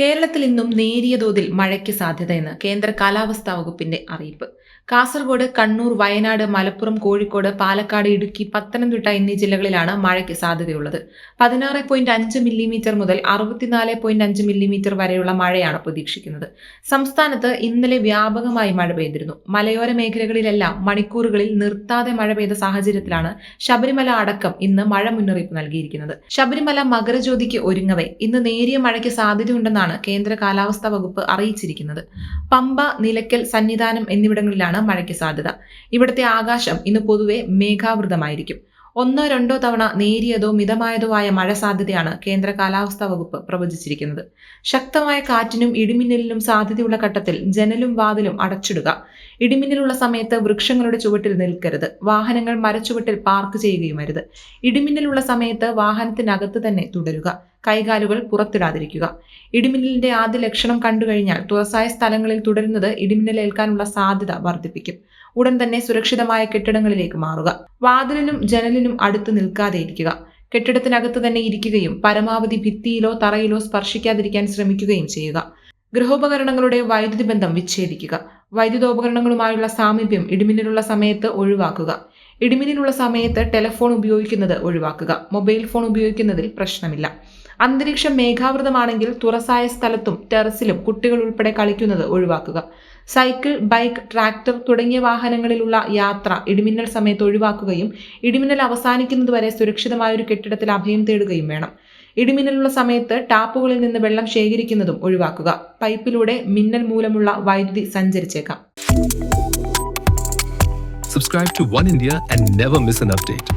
കേരളത്തിൽ ഇന്നും നേരിയ തോതിൽ മഴയ്ക്ക് സാധ്യതയെന്ന് കേന്ദ്ര കാലാവസ്ഥാ വകുപ്പിന്റെ അറിയിപ്പ്. കാസർഗോഡ് കണ്ണൂർ വയനാട് മലപ്പുറം കോഴിക്കോട് പാലക്കാട് ഇടുക്കി പത്തനംതിട്ട എന്നീ ജില്ലകളിലാണ് മഴയ്ക്ക് സാധ്യതയുള്ളത്. പതിനാറ് പോയിന്റ് അഞ്ച് മില്ലിമീറ്റർ മുതൽ അറുപത്തിനാല് പോയിന്റ് അഞ്ച് മില്ലിമീറ്റർ വരെയുള്ള മഴയാണ് പ്രതീക്ഷിക്കുന്നത്. സംസ്ഥാനത്ത് ഇന്നലെ വ്യാപകമായി മഴ പെയ്തിരുന്നു. മലയോര മേഖലകളിലെല്ലാം മണിക്കൂറുകളിൽ നിർത്താതെ മഴ പെയ്ത സാഹചര്യത്തിലാണ് ശബരിമല അടക്കം ഇന്ന് മഴ മുന്നറിയിപ്പ് നൽകിയിരിക്കുന്നത്. ശബരിമല മകരജ്യോതിക്ക് ഒരുങ്ങവേ. ഇന്ന് നേരിയ മഴയ്ക്ക് സാധ്യതയുണ്ടെന്നാണ് കേന്ദ്ര കാലാവസ്ഥാ വകുപ്പ് അറിയിച്ചിരിക്കുന്നത്. പമ്പ നിലയ്ക്കൽ സന്നിധാനം എന്നിവിടങ്ങളിലാണ് മഴയ്ക്ക് സാധ്യത. ഇവിടുത്തെ ആകാശം ഇന്ന് പൊതുവെ മേഘാവൃതമായിരിക്കും. ഒന്നോ രണ്ടോ തവണ നേരിയതോ മിതമായതോ ആയ മഴ സാധ്യതയാണ് കേന്ദ്ര കാലാവസ്ഥാ വകുപ്പ് പ്രവചിച്ചിരിക്കുന്നത്. ശക്തമായ കാറ്റിനും ഇടിമിന്നലിനും സാധ്യതയുള്ള ഘട്ടത്തിൽ ജനലും വാതിലും അടച്ചിടുക. ഇടിമിന്നലുള്ള സമയത്ത് വൃക്ഷങ്ങളുടെ ചുവട്ടിൽ നിൽക്കരുത്. വാഹനങ്ങൾ മരച്ചുവട്ടിൽ പാർക്ക് ചെയ്യുകയുമരുത് ഇടിമിന്നലുള്ള സമയത്ത് വാഹനത്തിനകത്ത് തന്നെ തുടരുക. കൈകാലുകൾ പുറത്തിടാതിരിക്കുക. ഇടിമിന്നലിന്റെ ആദ്യ ലക്ഷണം കണ്ടുകഴിഞ്ഞാൽ തുറസായ സ്ഥലങ്ങളിൽ തുടരുന്നത് ഇടിമിന്നലേൽക്കാനുള്ള സാധ്യത വർദ്ധിപ്പിക്കും. ഉടൻ തന്നെ സുരക്ഷിതമായ കെട്ടിടങ്ങളിലേക്ക് മാറുക. വാതിലിനും ജനലിനും അടുത്ത് നിൽക്കാതെ ഇരിക്കുക. കെട്ടിടത്തിനകത്ത് തന്നെ ഇരിക്കുകയും പരമാവധി ഭിത്തിയിലോ തറയിലോ സ്പർശിക്കാതിരിക്കാൻ ശ്രമിക്കുകയും ചെയ്യുക. ഗൃഹോപകരണങ്ങളുടെ വൈദ്യുതി ബന്ധം വിച്ഛേദിക്കുക. വൈദ്യുതോപകരണങ്ങളുമായുള്ള സാമീപ്യം ഇടിമിന്നലുള്ള സമയത്ത് ഒഴിവാക്കുക. ഇടിമിന്നലുള്ള സമയത്ത് ടെലഫോൺ ഉപയോഗിക്കുന്നത് ഒഴിവാക്കുക. മൊബൈൽ ഫോൺ ഉപയോഗിക്കുന്നതിൽ പ്രശ്നമില്ല. അന്തരീക്ഷം മേഘാവൃതമാണെങ്കിൽ തുറസായ സ്ഥലത്തും ടെറസിലും കുട്ടികൾ ഉൾപ്പെടെ കളിക്കുന്നത് ഒഴിവാക്കുക. സൈക്കിൾ ബൈക്ക് ട്രാക്ടർ തുടങ്ങിയ വാഹനങ്ങളിലുള്ള യാത്ര ഇടിമിന്നൽ സമയത്ത് ഒഴിവാക്കുകയും ഇടിമിന്നൽ അവസാനിക്കുന്നതുവരെ സുരക്ഷിതമായ ഒരു കെട്ടിടത്തിൽ അഭയം തേടുകയും വേണം. ഇടിമിന്നലുള്ള സമയത്ത് ടാപ്പുകളിൽ നിന്ന് വെള്ളം ശേഖരിക്കുന്നതും ഒഴിവാക്കുക. പൈപ്പിലൂടെ മിന്നൽ മൂലമുള്ള വൈദ്യുതി സഞ്ചരിച്ചേക്കാം. Subscribe to One India and never miss an update.